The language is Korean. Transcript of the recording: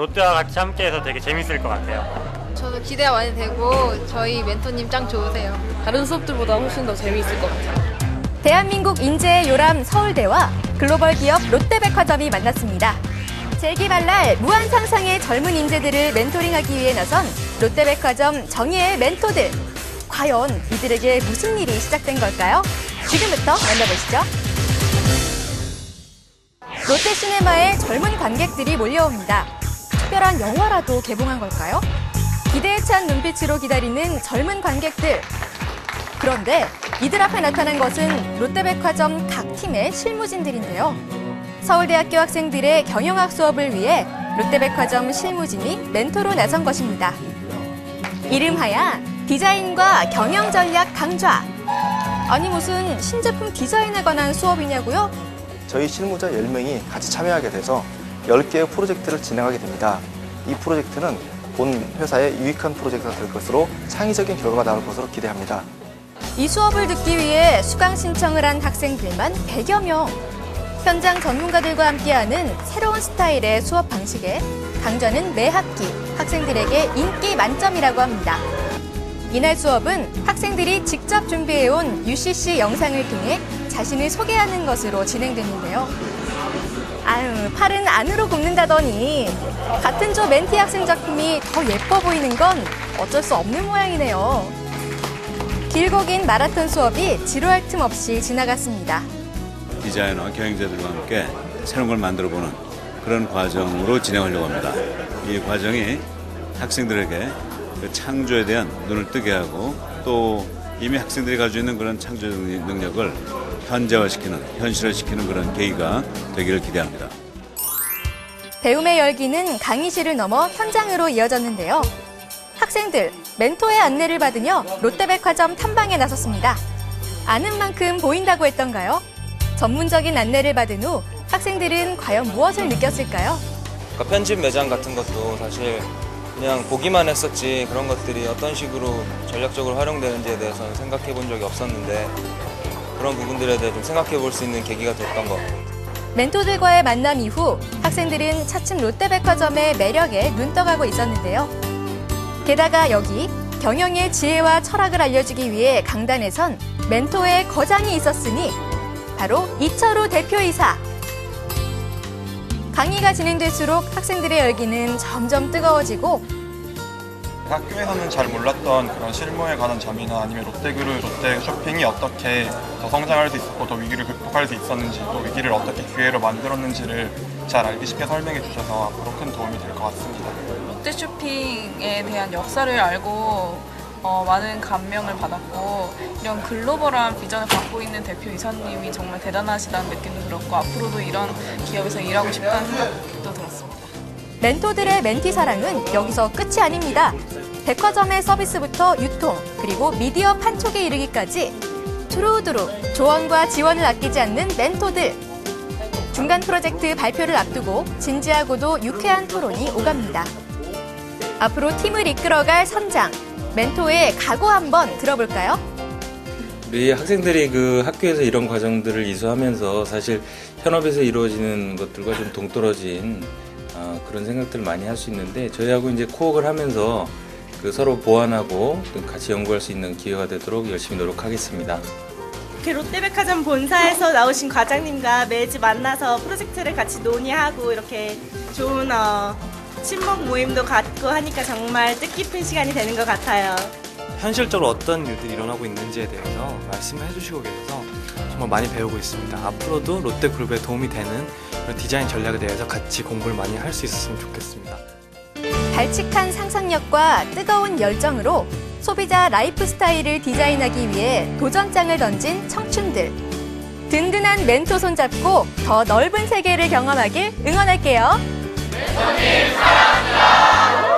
롯데와 같이 함께해서 되게 재밌을 것 같아요. 저도 기대가 많이 되고 저희 멘토님 짱 좋으세요. 다른 수업들보다 훨씬 더 재미있을 것 같아요. 대한민국 인재의 요람 서울대와 글로벌 기업 롯데백화점이 만났습니다. 재기발랄 무한 상상의 젊은 인재들을 멘토링하기 위해 나선 롯데백화점 정예의 멘토들. 과연 이들에게 무슨 일이 시작된 걸까요? 지금부터 만나보시죠. 롯데시네마에 젊은 관객들이 몰려옵니다. 특별한 영화라도 개봉한 걸까요? 기대에 찬 눈빛으로 기다리는 젊은 관객들. 그런데 이들 앞에 나타난 것은 롯데백화점 각 팀의 실무진들인데요. 서울대학교 학생들의 경영학 수업을 위해 롯데백화점 실무진이 멘토로 나선 것입니다. 이름하야 디자인과 경영 전략 강좌. 아니 무슨 신제품 디자인에 관한 수업이냐고요? 저희 실무자 10명이 같이 참여하게 돼서 10개의 프로젝트를 진행하게 됩니다. 이 프로젝트는 본 회사에 유익한 프로젝트가 될 것으로 창의적인 결과가 나올 것으로 기대합니다. 이 수업을 듣기 위해 수강 신청을 한 학생들만 100여 명. 현장 전문가들과 함께하는 새로운 스타일의 수업 방식에 강좌는 매 학기 학생들에게 인기 만점이라고 합니다. 이날 수업은 학생들이 직접 준비해온 UCC 영상을 통해 자신을 소개하는 것으로 진행됐는데요. 아유, 팔은 안으로 굽는다더니 같은 조 멘티 학생 작품이 더 예뻐 보이는 건 어쩔 수 없는 모양이네요. 길고 긴 마라톤 수업이 지루할 틈 없이 지나갔습니다. 디자이너, 경영자들과 함께 새로운 걸 만들어보는 그런 과정으로 진행하려고 합니다. 이 과정이 학생들에게 그 창조에 대한 눈을 뜨게 하고 또 이미 학생들이 가지고 있는 그런 창조 능력을 현재화시키는, 현실화시키는 그런 계기가 되기를 기대합니다. 배움의 열기는 강의실을 넘어 현장으로 이어졌는데요. 학생들, 멘토의 안내를 받으며 롯데백화점 탐방에 나섰습니다. 아는 만큼 보인다고 했던가요? 전문적인 안내를 받은 후 학생들은 과연 무엇을 느꼈을까요? 그러니까 편집 매장 같은 것도 사실 그냥 보기만 했었지 그런 것들이 어떤 식으로 전략적으로 활용되는지에 대해서는 생각해 본 적이 없었는데 그런 부분들에 대해 좀 생각해 볼 수 있는 계기가 됐던 것 같아요. 멘토들과의 만남 이후 학생들은 차츰 롯데백화점의 매력에 눈떠가고 있었는데요. 게다가 여기 경영의 지혜와 철학을 알려주기 위해 강단에선 멘토의 거장이 있었으니 바로 이철우 대표이사. 강의가 진행될수록 학생들의 열기는 점점 뜨거워지고 학교에서는 잘 몰랐던 그런 실무에 관한 점이나 아니면 롯데그룹, 롯데 쇼핑이 어떻게 더 성장할 수 있었고 더 위기를 극복할 수 있었는지 또 위기를 어떻게 기회로 만들었는지를 잘 알기 쉽게 설명해 주셔서 앞으로 큰 도움이 될 것 같습니다. 롯데 쇼핑에 대한 역사를 알고 어, 많은 감명을 받았고 이런 글로벌한 비전을 갖고 있는 대표 이사님이 정말 대단하시다는 느낌도 들었고 앞으로도 이런 기업에서 일하고 싶다는 생각도 들었습니다. 멘토들의 멘티 사랑은 여기서 끝이 아닙니다. 백화점의 서비스부터 유통, 그리고 미디어 판촉에 이르기까지 두루두루 조언과 지원을 아끼지 않는 멘토들. 중간 프로젝트 발표를 앞두고 진지하고도 유쾌한 토론이 오갑니다. 앞으로 팀을 이끌어갈 선장, 멘토의 각오 한번 들어볼까요? 우리 학생들이 그 학교에서 이런 과정들을 이수하면서 사실 현업에서 이루어지는 것들과 좀 동떨어진 어, 그런 생각들을 많이 할 수 있는데 저희하고 이제 코업을 하면서 그 서로 보완하고 또 같이 연구할 수 있는 기회가 되도록 열심히 노력하겠습니다. 이렇게 롯데백화점 본사에서 나오신 과장님과 매주 만나서 프로젝트를 같이 논의하고 이렇게 좋은 어, 친목 모임도 갖고 하니까 정말 뜻깊은 시간이 되는 것 같아요. 현실적으로 어떤 일들이 일어나고 있는지에 대해서 말씀을 해주시고 계셔서 정말 많이 배우고 있습니다. 앞으로도 롯데그룹에 도움이 되는 디자인 전략에 대해서 같이 공부를 많이 할 수 있었으면 좋겠습니다. 발칙한 상상력과 뜨거운 열정으로 소비자 라이프 스타일을 디자인하기 위해 도전장을 던진 청춘들. 든든한 멘토 손잡고 더 넓은 세계를 경험하길 응원할게요. 멘토님 사랑합니다.